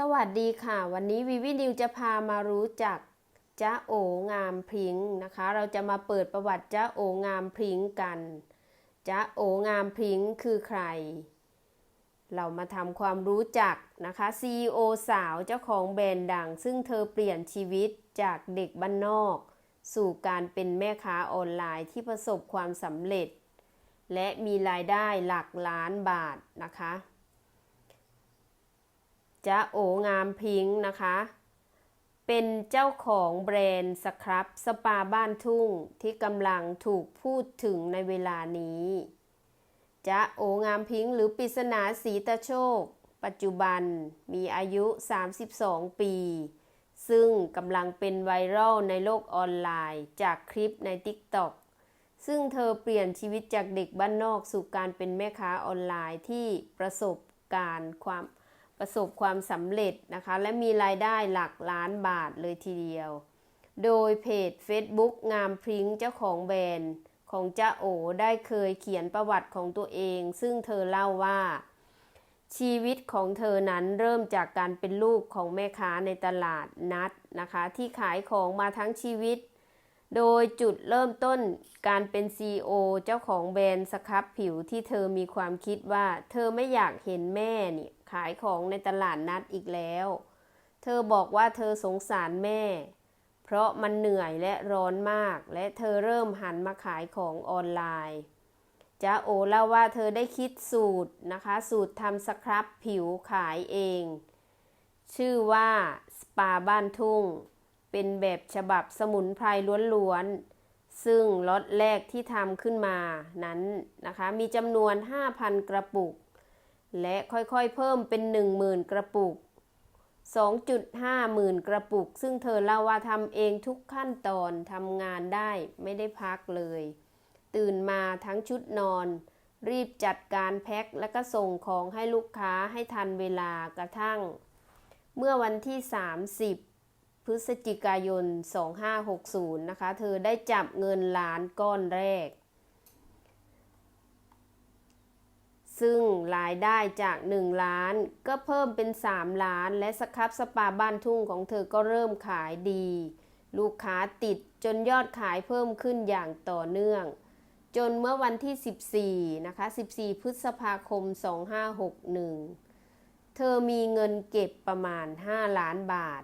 สวัสดีค่ะ วันนี้วิวินิวจะพามารู้จักจ้าโองามพริ้งนะคะ เราจะมาเปิดประวัติจ้าโองามพริ้งกันจ้าโองามพริ้งคือใคร เรามาทำความรู้จักนะคะ CEO สาวเจ้าของแบรนด์ดัง ซึ่งเธอเปลี่ยนชีวิตจากเด็กบ้านนอก สู่การเป็นแม่ค้าออนไลน์ที่ประสบความสำเร็จ และมีรายได้หลักล้านบาทนะคะ จ้าโองามพิงค์นะคะ เป็นเจ้าของแบรนด์สครับสปาบ้านทุ่งที่กำลังถูกพูดถึงในเวลานี้จ้าโองามพิงค์หรือปริศนาสีตะโชค ปัจจุบันมีอายุ 32 ปี ซึ่งกำลังเป็นไวรัลในโลกออนไลน์จากคลิปใน TikTok ซึ่งเธอเปลี่ยนชีวิตจากเด็กบ้านนอกสู่การเป็นแม่ค้าออนไลน์ที่ประสบการณ์ความ ประสบความสำเร็จนะคะ และมีรายได้หลักล้านบาทเลยทีเดียว โดยเพจ Facebook งามพริ้งเจ้าของแบรนด์ของจ้าโอได้เคยเขียนประวัติของตัวเอง ซึ่งเธอเล่าว่า ชีวิตของเธอนั้นเริ่มจากการเป็นลูกของแม่ค้าในตลาดนัดนะคะ ที่ขายของมาทั้งชีวิต โดยจุดเริ่มต้นการเป็น CEO เจ้าของแบรนด์สครับผิวที่เธอมีความคิดว่า เธอไม่อยากเห็นแม่เนี่ย ขายของในตลาดนัดอีกแล้ว เธอบอกว่าเธอสงสารแม่ เพราะมันเหนื่อยและร้อนมาก และเธอเริ่มหันมาขายของออนไลน์จ้าโอเล่าว่าเธอได้คิดสูตรนะคะ สูตรทำสครับผิวขายเอง ชื่อว่าสปาบ้านทุ่ง เป็นแบบฉบับสมุนไพรล้วนๆ ซึ่งล็อตแรกที่ทำขึ้นมานั้นนะคะ มีจำนวน 5,000 กระปุก และค่อยๆเพิ่มเป็น 10,000 กระปุก 2.5หมื่นกระปุก ซึ่งเธอเล่าว่าทำเองทุกขั้นตอนทำงานได้ไม่ได้พักเลย ตื่นมาทั้งชุดนอน รีบจัดการแพ็คและก็ส่งของให้ลูกค้าให้ทันเวลากระทั่ง เมื่อวันที่ 30 พฤศจิกายน 2560 นะคะ เธอได้จับเงินล้านก้อนแรก ซึ่งรายได้จาก 1 ล้านก็เพิ่มเป็น 3 ล้าน และสครับสปาบ้านทุ่งของเธอก็เริ่มขายดี ลูกค้าติดจนยอดขายเพิ่มขึ้นอย่างต่อเนื่อง จนเมื่อวันที่ 14 นะคะ 14 พฤษภาคม 2561 เธอมีเงินเก็บประมาณ 5 ล้านบาท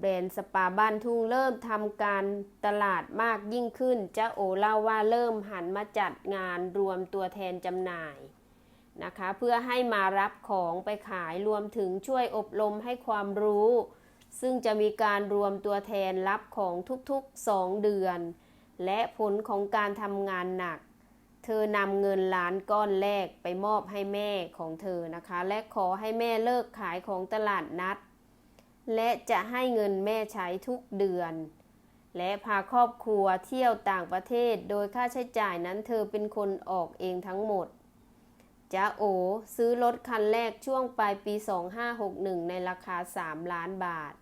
แบรนด์สปาบ้านทุ่งเริ่มทำการตลาดมากยิ่งขึ้นเจ้าโอเล่าว่าเริ่มหันมาจัดงานรวมตัวแทนจำหน่ายนะคะ เพื่อให้มารับของไปขายรวมถึงช่วยอบรมให้ความรู้ ซึ่งจะมีการรวมตัวแทนรับของทุกๆ 2 เดือน และผลของการทำงานหนัก เธอนำเงินล้านก้อนแรกไปมอบให้แม่ของเธอนะคะ และขอให้แม่เลิกขายของตลาดนัด และจะให้เงินแม่ใช้ทุกเดือน และพาครอบครัวเที่ยวต่างประเทศ โดยค่าใช้จ่ายนั้นเธอเป็นคนออกเองทั้งหมดจ้าโอซื้อรถคันแรกช่วงปลายปี 2561 ในราคา 3 ล้านบาท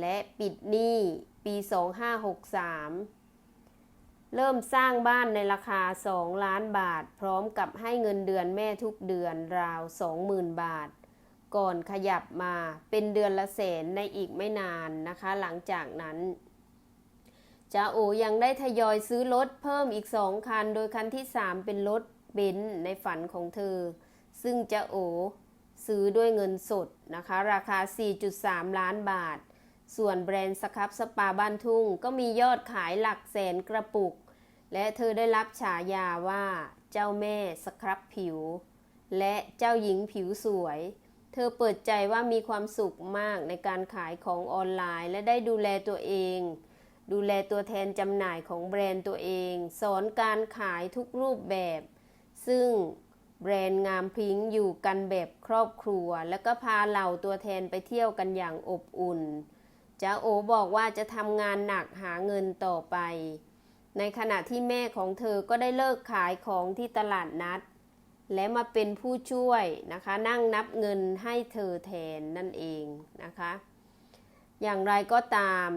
และปิดหนี้ปี 2563 เริ่มสร้างบ้านในราคา 2 ล้านบาท พร้อมกับให้เงินเดือนแม่ทุกเดือนราว 20,000 บาท ก่อนขยับมาเป็นเดือนละแสนในอีกไม่นานนะคะ หลังจากนั้นจ้าโอยังได้ทยอยซื้อรถเพิ่มอีกสองคัน โดยคันที่ 3 เป็นรถเบนซ์ในฝันของเธอ ซึ่งจ้าโอซื้อด้วยเงินสดนะคะ ราคา 4.3 ล้านบาท ส่วนแบรนด์สครับสปาบ้านทุ่ง ก็มียอดขายหลักแสนกระปุก และเธอได้รับฉายาว่าเจ้าแม่สครับผิว และเจ้าหญิงผิวสวย เธอเปิดใจว่ามีความสุขมากในการขายของออนไลน์ และได้ดูแลตัวเอง ดูแลตัวแทนจำหน่ายของแบรนด์ตัวเอง สอนการขายทุกรูปแบบ ซึ่งแบรนด์งามพิงอยู่กันแบบครอบครัว แล้วก็พาเหล่าตัวแทนไปเที่ยวกันอย่างอบอุ่นจ้าโอบอกว่าจะทำงานหนักหาเงินต่อไป ในขณะที่แม่ของเธอก็ได้เลิกขายของที่ตลาดนัด และมาเป็นผู้ช่วยนะคะ นั่งนับเงินให้เธอแทนนั่นเองนะคะ อย่างไรก็ตาม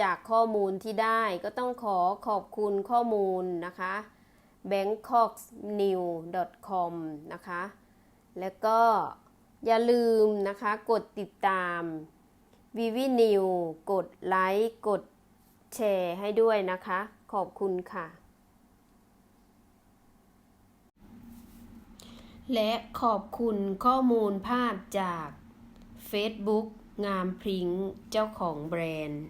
จากข้อมูลที่ได้ก็ต้องขอขอบคุณข้อมูลนะคะ bangkoknew.com นะคะ แล้วก็อย่าลืมนะคะกดติดตามวิวินิวกดไลค์ กดแชร์ให้ด้วยนะคะ ขอบคุณค่ะ และขอบคุณข้อมูลภาพจาก Facebook งามพริ้งเจ้าของแบรนด์